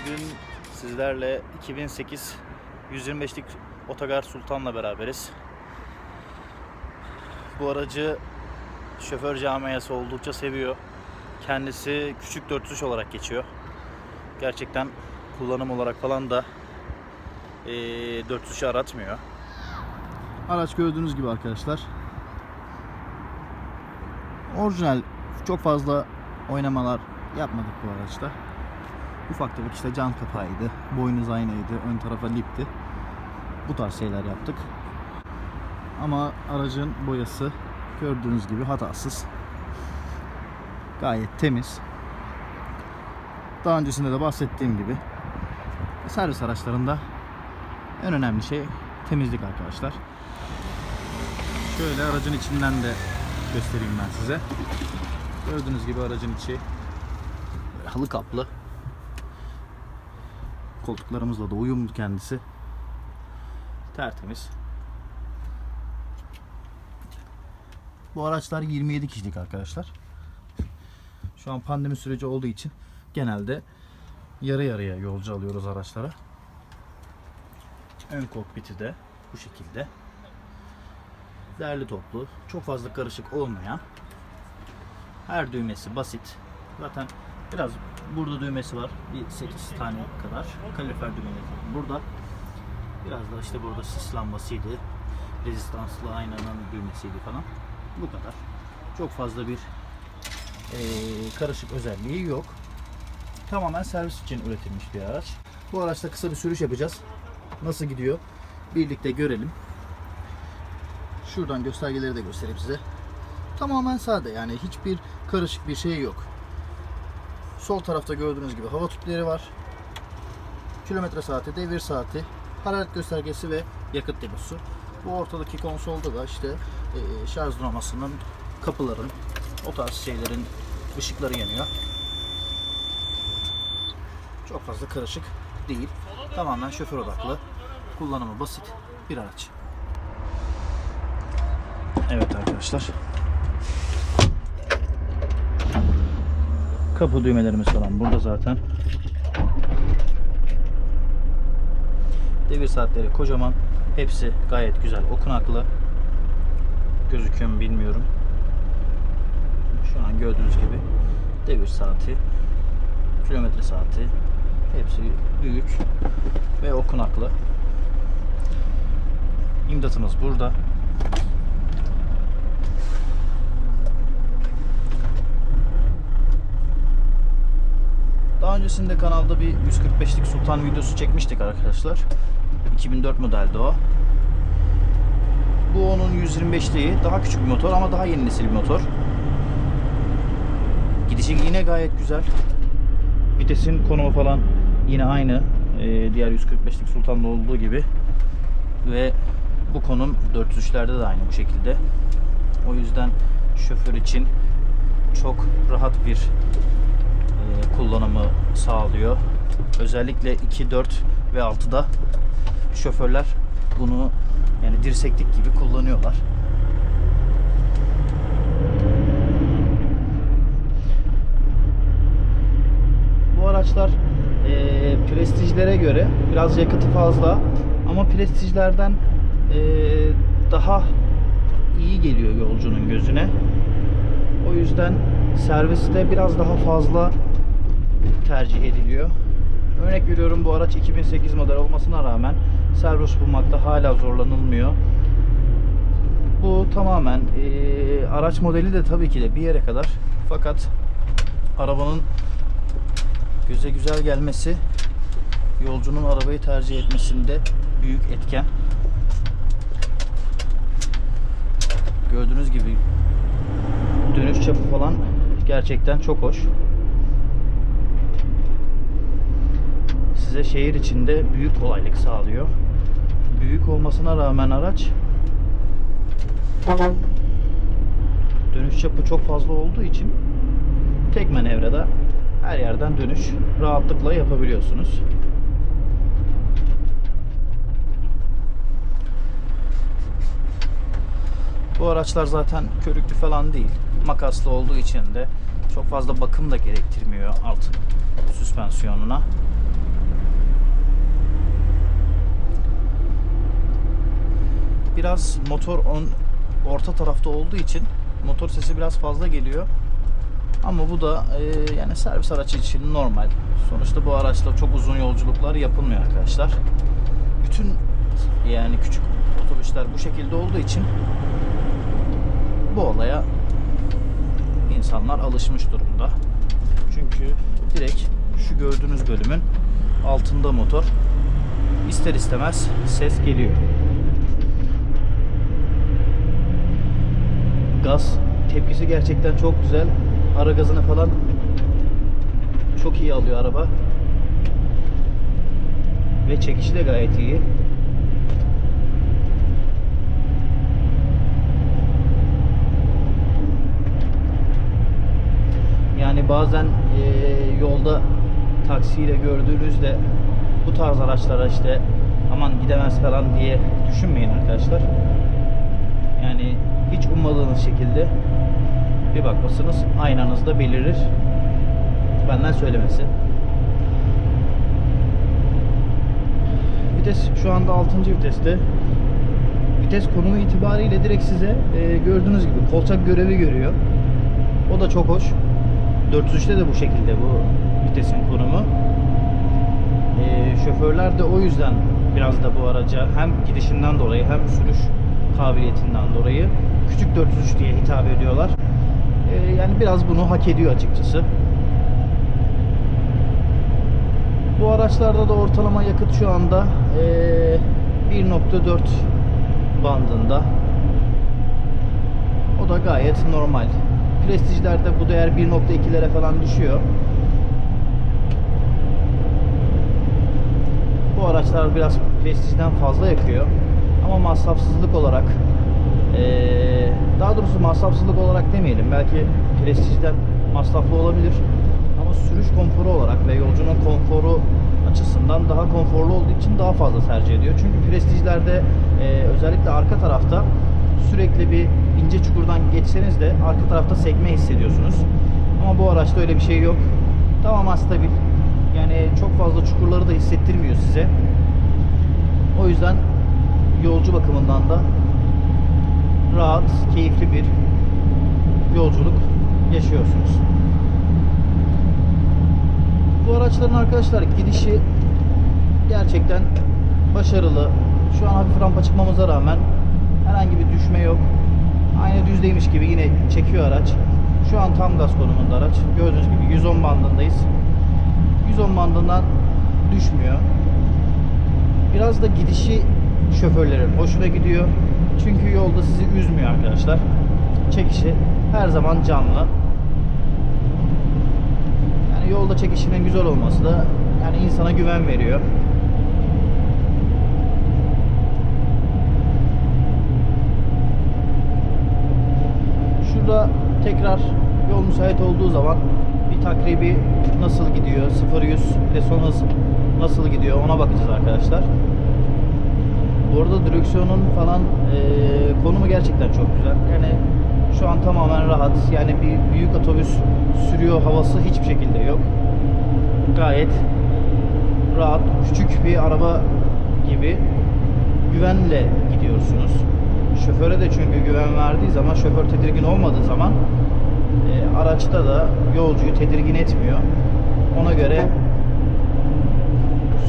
Bugün sizlerle 2008 125'lik Otogar Sultan'la beraberiz. Bu aracı şoför camiası oldukça seviyor. Kendisi küçük 403 olarak geçiyor. Gerçekten kullanım olarak falan da eee 403'ü aratmıyor. Araç gördüğünüz gibi arkadaşlar. Orijinal çok fazla oynamalar yapmadık bu araçta. Ufak tefek işte cam kapağıydı, boynuz aynaydı, ön tarafa lipti. Bu tarz şeyler yaptık. Ama aracın boyası gördüğünüz gibi hatasız. Gayet temiz. Daha öncesinde de bahsettiğim gibi servis araçlarında en önemli şey temizlik arkadaşlar. Şöyle aracın içinden de göstereyim ben size. Gördüğünüz gibi aracın içi halı kaplı. Koltuklarımızla da uyumlu kendisi. Tertemiz. Bu araçlar 27 kişilik arkadaşlar. Şu an pandemi süreci olduğu için genelde yarı yarıya yolcu alıyoruz araçlara. Ön kokpiti de bu şekilde derli toplu, çok fazla karışık olmayan, her düğmesi basit. Zaten biraz burada düğmesi var. Bir 8 tane kadar. Kalifer düğmeleri burada. Biraz da işte burada sis lambasıydı. Rezistanslı aynanın düğmesiydi falan. Bu kadar. Çok fazla bir eee, karışık özelliği yok. Tamamen servis için üretilmiş bir araç. Bu araçta kısa bir sürüş yapacağız. Nasıl gidiyor? Birlikte görelim. Şuradan göstergeleri de göstereyim size. Tamamen sade yani hiçbir karışık bir şey yok. Sol tarafta gördüğünüz gibi hava tüpleri var. Kilometre saati, devir saati, hararet göstergesi ve yakıt deposu. Bu ortadaki konsolda da işte e, şarj dinamasının, kapıların, o tarz şeylerin ışıkları yanıyor. Çok fazla karışık değil. Tamamen şoför odaklı, kullanımı basit bir araç. Evet arkadaşlar. Kapı düğmelerimiz falan burada zaten. Devir saatleri kocaman. Hepsi gayet güzel okunaklı. Gözüküyor mu bilmiyorum. Şu an gördüğünüz gibi devir saati, kilometre saati hepsi büyük ve okunaklı. İmdatımız burada. Daha öncesinde kanalda bir 145'lik Sultan videosu çekmiştik arkadaşlar. 2004 modeldi o. Bu onun 125'liği. Daha küçük bir motor ama daha yeni nesil bir motor. Gidişi yine gayet güzel. Vitesin konumu falan yine aynı. Ee, diğer 145'lik Sultan'da olduğu gibi. Ve bu konum 403'lerde de aynı bu şekilde. O yüzden şoför için çok rahat bir kullanımı sağlıyor. Özellikle 2, 4 ve 6'da şoförler bunu yani dirseklik gibi kullanıyorlar. Bu araçlar e, prestijlere göre biraz yakıtı fazla ama prestijlerden e, daha iyi geliyor yolcunun gözüne. O yüzden serviste biraz daha fazla tercih ediliyor. Örnek veriyorum bu araç 2008 model olmasına rağmen servis bulmakta hala zorlanılmıyor. Bu tamamen eee, araç modeli de tabii ki de bir yere kadar. Fakat arabanın göze güzel gelmesi yolcunun arabayı tercih etmesinde büyük etken. Gördüğünüz gibi dönüş çapı falan gerçekten çok hoş. Size şehir içinde büyük kolaylık sağlıyor. Büyük olmasına rağmen araç dönüş çapı çok fazla olduğu için tek manevrada her yerden dönüş rahatlıkla yapabiliyorsunuz. Bu araçlar zaten körüklü falan değil. Makaslı olduğu için de çok fazla bakım da gerektirmiyor alt süspansiyonuna. Biraz motor on, orta tarafta olduğu için motor sesi biraz fazla geliyor. Ama bu da e, yani servis aracı için normal. Sonuçta bu araçla çok uzun yolculuklar yapılmıyor arkadaşlar. Bütün yani küçük otobüsler bu şekilde olduğu için bu olaya insanlar alışmış durumda. Çünkü direkt şu gördüğünüz bölümün altında motor ister istemez ses geliyor. Gaz tepkisi gerçekten çok güzel. Ara gazını falan çok iyi alıyor araba. Ve çekişi de gayet iyi. Yani bazen eee, yolda taksiyle gördüğünüzde bu tarz araçlara işte aman gidemez falan diye düşünmeyin arkadaşlar. Yani hiç ummadığınız şekilde bir bakmasınız aynanızda belirir. Benden söylemesi. Vites şu anda 6. viteste. Vites konumu itibariyle direkt size e, gördüğünüz gibi kolçak görevi görüyor. O da çok hoş. 403'te de bu şekilde bu vitesin konumu. E, şoförler de o yüzden biraz da bu araca hem gidişinden dolayı hem sürüş kabiliyetinden dolayı küçük 403 diye hitap ediyorlar. E, yani biraz bunu hak ediyor açıkçası. Bu araçlarda da ortalama yakıt şu anda e, 1.4 bandında. O da gayet normal. Prestijlerde bu değer 1.2'lere falan düşüyor. Bu araçlar biraz prestijden fazla yakıyor. Ama masrafsızlık olarak daha doğrusu masrafsızlık olarak demeyelim. Belki prestijden masraflı olabilir. Ama sürüş konforu olarak ve yolcunun konforu açısından daha konforlu olduğu için daha fazla tercih ediyor. Çünkü prestijlerde eee, özellikle arka tarafta sürekli bir ince çukurdan geçseniz de arka tarafta sekme hissediyorsunuz. Ama bu araçta öyle bir şey yok. Tamamen stabil. Yani çok fazla çukurları da hissettirmiyor size. O yüzden yolcu bakımından da rahat, keyifli bir yolculuk yaşıyorsunuz. Bu araçların arkadaşlar gidişi gerçekten başarılı. Şu an hafif rampa çıkmamıza rağmen herhangi bir düşme yok. Aynı düzdeymiş gibi yine çekiyor araç. Şu an tam gaz konumunda araç. Gördüğünüz gibi 110 bandındayız. 110 bandından düşmüyor. Biraz da gidişi şoförlerin hoşuna gidiyor. Çünkü yolda sizi üzmüyor arkadaşlar. Çekişi her zaman canlı. Yani yolda çekişinin güzel olması da yani insana güven veriyor. Şurada tekrar yol müsait olduğu zaman bir takribi nasıl gidiyor, 0-100 ve son hız nasıl gidiyor ona bakacağız arkadaşlar. Bu arada direksiyonun falan eee, konumu gerçekten çok güzel. Yani şu an tamamen rahat. Yani bir büyük otobüs sürüyor havası hiçbir şekilde yok. Gayet rahat, küçük bir araba gibi güvenle gidiyorsunuz. Şoföre de çünkü güven verdiği zaman, şoför tedirgin olmadığı zaman e, araçta da yolcuyu tedirgin etmiyor. Ona göre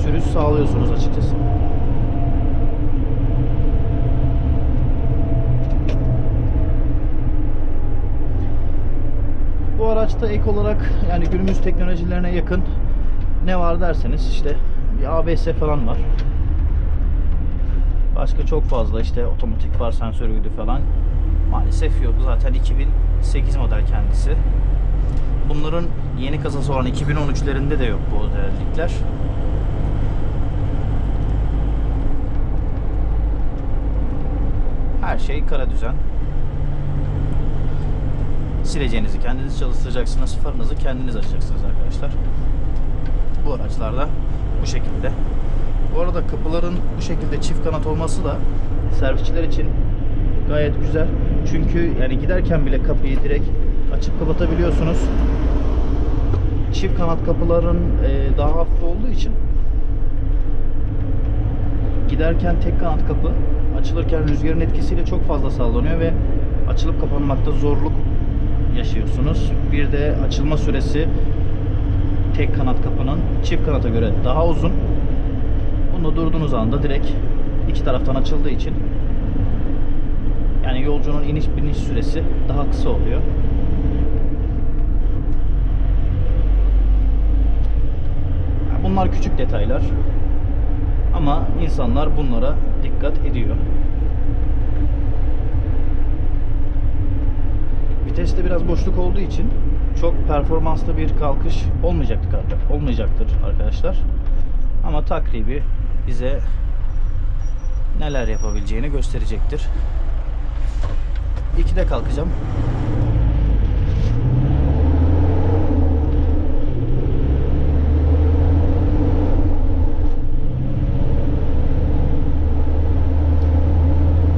sürüş sağlıyorsunuz açıkçası. Bu araçta ek olarak yani günümüz teknolojilerine yakın ne var derseniz işte bir ABS falan var. Başka çok fazla işte otomatik far sensörüydü falan. Maalesef yok. Zaten 2008 model kendisi. Bunların yeni kasası olan 2013'lerinde de yok bu özellikler. Her şey kara düzen. Sileceğinizi kendiniz çalıştıracaksınız. Farınızı kendiniz açacaksınız arkadaşlar. Bu araçlarda bu şekilde. Bu arada kapıların bu şekilde çift kanat olması da servisçiler için gayet güzel. Çünkü yani giderken bile kapıyı direkt açıp kapatabiliyorsunuz. çift kanat kapıların e, daha hafif olduğu için giderken tek kanat kapı açılırken rüzgarın etkisiyle çok fazla sallanıyor ve açılıp kapanmakta zorluk yaşıyorsunuz. Bir de açılma süresi tek kanat kapının çift kanata göre daha uzun. Bunda durduğunuz anda direkt iki taraftan açıldığı için yani yolcunun iniş biniş süresi daha kısa oluyor. Bunlar küçük detaylar. Ama insanlar bunlara dikkat ediyor. Viteste biraz boşluk olduğu için çok performanslı bir kalkış olmayacaktır, olmayacaktır arkadaşlar. Ama takribi bize neler yapabileceğini gösterecektir. 2'de kalkacağım.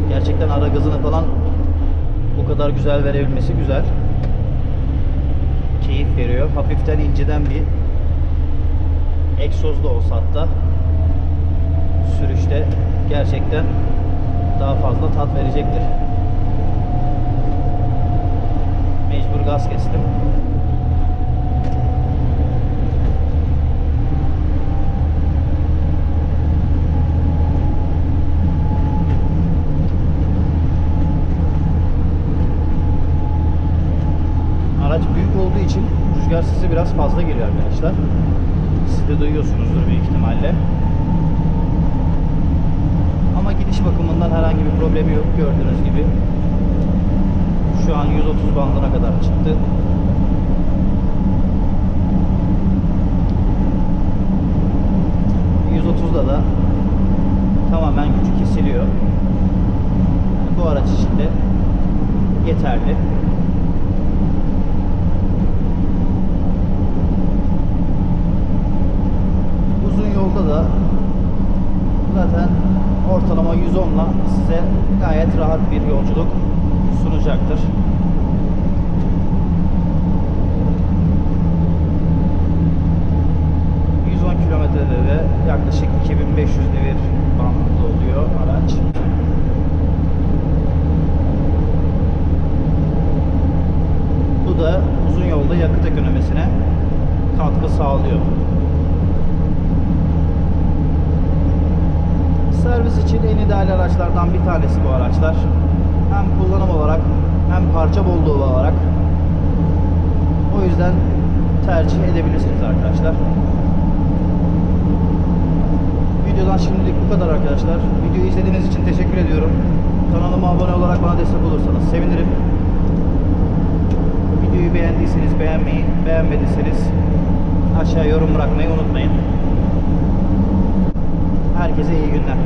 Gerçekten ara gazını falan bu kadar güzel verebilmesi güzel. Keyif veriyor. Hafiften inciden bir egzoz da olsa hatta sürüşte gerçekten daha fazla tat verecektir. Mecbur gaz kestim. Araç büyük olduğu için rüzgar sesi biraz fazla geliyor arkadaşlar. Siz de duyuyorsunuzdur büyük ihtimalle. Ama gidiş bakımından herhangi bir problemi yok gördüğünüz gibi. Şu an 130 bandına kadar çıktı. ...130'da da tamamen gücü kesiliyor. Bu araç için de yeterli. Uzun yolda da zaten ortalama 110 ile size gayet rahat bir yolculuk sunacaktır. ...110 kilometrede de yaklaşık 2500 devir bandında oluyor araç. Bu da uzun yolda yakıt ekonomisine katkı sağlıyor. Servis için en ideal araçlardan bir tanesi bu araçlar. Hem kullanım olarak hem parça bolluğu olarak. O yüzden tercih edebilirsiniz arkadaşlar. Videodan şimdilik bu kadar arkadaşlar. Videoyu izlediğiniz için teşekkür ediyorum. Kanalıma abone olarak bana destek olursanız sevinirim. Videoyu beğendiyseniz beğenmeyi, beğenmediyseniz aşağı yorum bırakmayı unutmayın. Herkese iyi günler.